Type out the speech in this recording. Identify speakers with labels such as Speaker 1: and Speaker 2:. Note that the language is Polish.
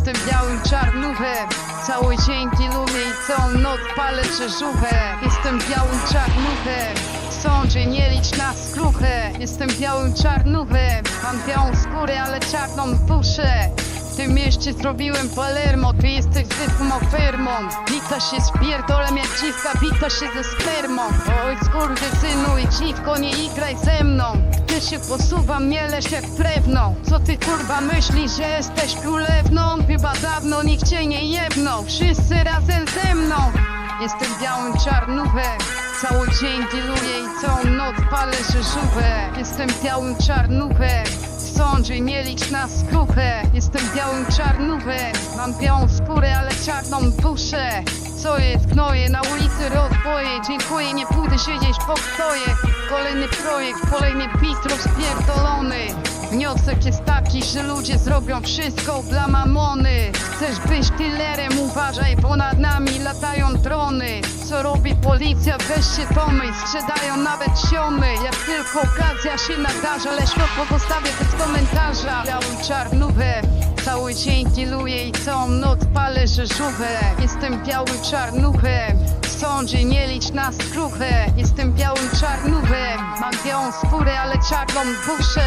Speaker 1: białym czarnuchem. Cały dzień diluję i całą noc palę krzyżówę Jestem białym czarnuchem. Sądzie nie licz na skruchę. Jestem białym czarnuchem. Mam białą skórę, ale czarną duszę w tym mieście zrobiłem Palermo, ty jesteś zwykłą firmą Wita się z pierdolem jak dziwka, wita się ze spermą. Oj skurwy synu i dziwko, nie igraj ze mną. Ty się posuwam, mielę się w drewno. Co ty kurwa myślisz, że jesteś królewną? Chyba dawno nikt cię nie jebnął. Wszyscy razem ze mną. Jestem białym czarnuchem. Cały dzień diluję i całą noc palę rzeżówę Jestem białym czarnuchem sądzie nie licz na skruchę Jestem białym czarnuchem Mam białą skórę, ale czarną duszę. Co jest gnoje, na ulicy rozboje? Dziękuję, nie pójdę siedzieć po stoje Kolejny projekt, kolejny bit rozpierdolony Wniosek jest taki, że ludzie zrobią wszystko dla mamony? Chcesz być dealerem, uważaj, bo nad nami latają drony. Co robi policja, weź się pomyśl Sprzedają nawet siomy. Jak tylko okazja się nadarza Lecz to pozostawię bez komentarza. Białym czarnuchem Cały dzień diluję i całą noc palę rzeżówę. Jestem białym czarnuchem W sądzie nie licz na skruchę. Jestem białym czarnuchem Mam białą skórę, ale czarną duszę